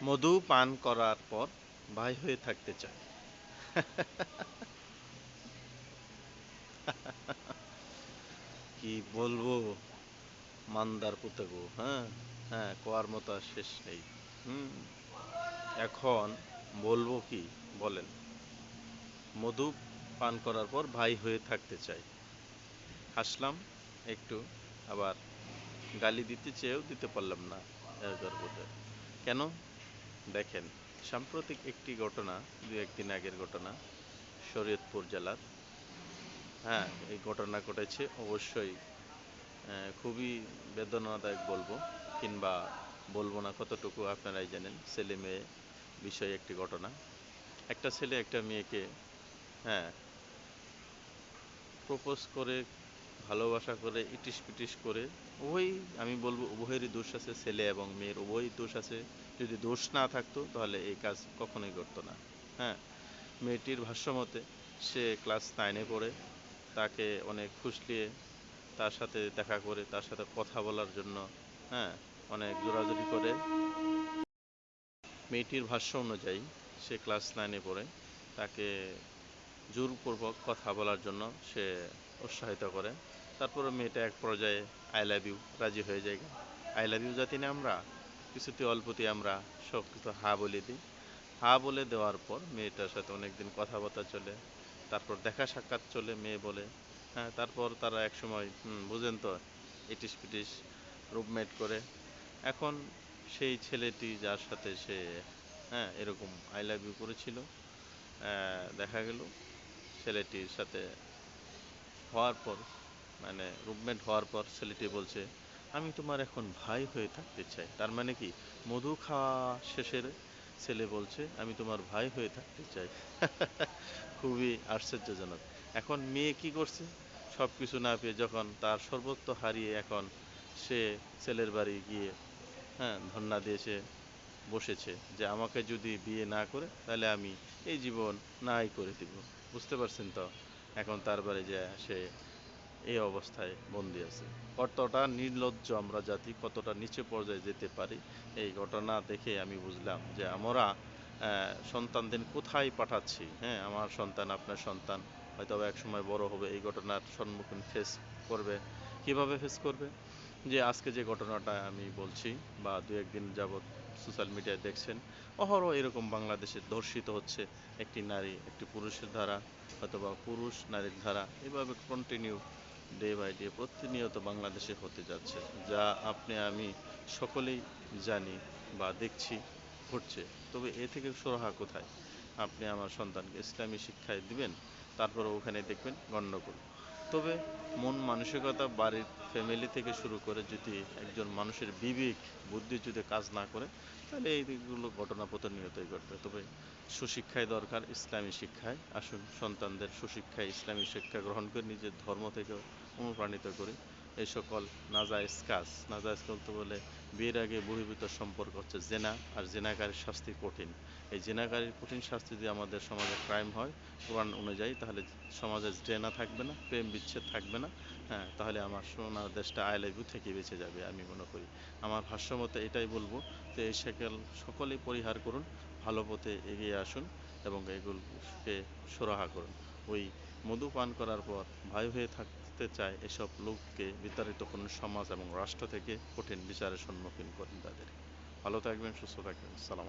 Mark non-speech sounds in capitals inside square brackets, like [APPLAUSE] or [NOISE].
মধু পান করার পর ভাই হয়ে থাকতে চায়। কি বলব? মান্দার পুতে গো হ্যাঁ? হ্যাঁ কোয়ার মতো শেষ নেই। হুম। এখন বলব কি? বলেন। মধু পান করার পর ভাই হয়ে থাকতে চাই হাসলাম, একটু আবার গালি দিতে চেয়েও দিতে পারলাম না কেন? দেখেন, সাম্প্রতিক একটি ঘটনা, দু একদিন আগের ঘটনা, শরীয়তপুর জেলার। হ্যাঁ এই ঘটনা ঘটেছে, অবশ্যই খুবই বেদনাদায়ক বলব, কিংবা বলব না কতটুকু, আপনারাই জানেন, ছেলে মেয়ে বিষয়ে একটি ঘটনা। একটা ছেলে একটা মেয়েকে হ্যাঁ প্রপোজ করে, ভালোবাসা করে ইটিস পিটিস করে, উভয়ই, আমি বলব, উভয়েরই দোষ আছে, ছেলে এবং মেয়ের, উভয়ই দোষ আছে। যদি দোষ না থাকতো, তাহলে এই কাজ কখনোই করতো না। হ্যাঁ মেয়েটির ভাষ্যমতে সে ক্লাস নাইনে পড়ে, তাকে অনেক ফুসলিয়ে তার সাথে দেখা করে, তার সাথে কথা বলার জন্য হ্যাঁ অনেক জোরাজুরি করে। মেয়েটির ভাষ্য অনুযায়ী সে ক্লাস নাইনে পড়ে, তাকে জোরপূর্বক কথা বলার জন্য সে উৎসাহিত করে। তারপরে মেয়েটা এক পর্যায়ে আই লাভ ইউ, রাজি হয়ে যায়। আই লাভ ইউ জাতি না আমরা? কিছুতে অল্পতে আমরা সব কিছু হা বলে দিই। হা বলে দেওয়ার পর মেয়েটার সাথে অনেকদিন কথাবার্তা চলে তারপর দেখা সাক্ষাৎ চলে মেয়ে বলে। হ্যাঁ তারপর তারা এক সময় হুম, বুঝেন তো ইটিস পিটিস রুমমেট করে। এখন সেই ছেলেটি যার সাথে সে হ্যাঁ এরকম আই লাভ ইউ করেছিল দেখা গেল। ছেলেটির সাথে হওয়ার পর মানে রুমমেট হওয়ার পর ছেলেটি বলছে আমি তোমার এখন ভাই হয়ে থাকতে চাই। তার মানে কি? মধু খাওয়া শেষের ছেলে বলছে, আমি তোমার ভাই হয়ে থাকতে চাই। [LAUGHS] খুবই আশ্চর্যজনক। এখন মেয়ে কি করছে? সব কিছু না পেয়ে যখন তার সর্বত্র হারিয়ে এখন সে ছেলের বাড়ি গিয়ে হ্যাঁ ধন্না দিয়েছে বসেছে যে আমাকে যদি বিয়ে না করে, তাহলে আমি এই জীবন নাই করে দিব। বুঝতে পারছেন তো? এখন তার বাড়ি যায়, সে এই অবস্থায় বন্দি আছে। কতটা নির্লজ্জ আমরা জাতি, কতটা নিচে পর্যায়ে যেতে পারি, এই ঘটনা দেখে আমি বুঝলাম যে আমরা সন্তানদের কোথায় পাঠাচ্ছি। হ্যাঁ আমার সন্তান, আপনার সন্তান হয়তো এক সময় বড় হবে, এই ঘটনার সম্মুখীন ফেস করবে। কীভাবে ফেস করবে? যে আজকে যে ঘটনাটা আমি বলছি বা দু একদিন যাবৎ সোশ্যাল মিডিয়ায় দেখছেন, অহরহ এরকম বাংলাদেশে ধর্ষিত হচ্ছে একটি নারী, একটি পুরুষের দ্বারা অথবা পুরুষ নারীর দ্বারা এভাবে কন্টিনিউ ডে বাই ডে প্রতিনিয়ত বাংলাদেশে হতে যাচ্ছে, যা আপনি, আমি সকলেই জানি বা দেখছি, ঘটছে। তবে এ থেকে সুরাহা কোথায়? আপনি আমার সন্তানকে ইসলামী শিক্ষায় দিবেন, তারপরে ওখানে দেখবেন গণ্ডগোল তবে মন মানসিকতা বাড়ির ফ্যামিলি থেকে শুরু করে যদি একজন মানুষের বিবেক, বুদ্ধি যদি কাজ না করে, তাহলে এই দিকগুলো ঘটনা প্রতিনিয়তই ঘটবে। তবে সুশিক্ষায় দরকার, ইসলামী শিক্ষায়। আসুন, সন্তানদের সুশিক্ষায় ইসলামী শিক্ষা গ্রহণ করে নিজের ধর্ম থেকে অনুপ্রাণিত করি। এই সকল নাজায়েজ কাজ। নাজায়েজ বলতে বলে বিয়ের আগে বহির্ভূত সম্পর্ক হচ্ছে জেনা আর জেনাকারীর শাস্তি কঠিন। এই জেনাকারীর কঠিন শাস্তি যদি আমাদের সমাজে ক্রাইম হয়, কোরআন অনুযায়ী, তাহলে সমাজে জেনা থাকবে না, প্রেম বিচ্ছেদ থাকবে না। হ্যাঁ তাহলে আমার সোনার দেশটা আই লাভ ইউ থেকে বেঁচে যাবে, আমি মনে করি। আমার ভাষ্যমতে এটাই বলব যে এই সকল সকলেই পরিহার করুন, ভালো পথে এগিয়ে আসুন এবং এগুলোকে সুরাহা করুন। ওই মধু পান করার পর ভাই হয়ে থাকতে চায় এসব লোককে বিতাড়িত করুন সমাজ এবং রাষ্ট্র থেকে কঠিন বিচারের সম্মুখীন করেন তাদের। ভালো থাকবেন, সুস্থ থাকবেন। সালাম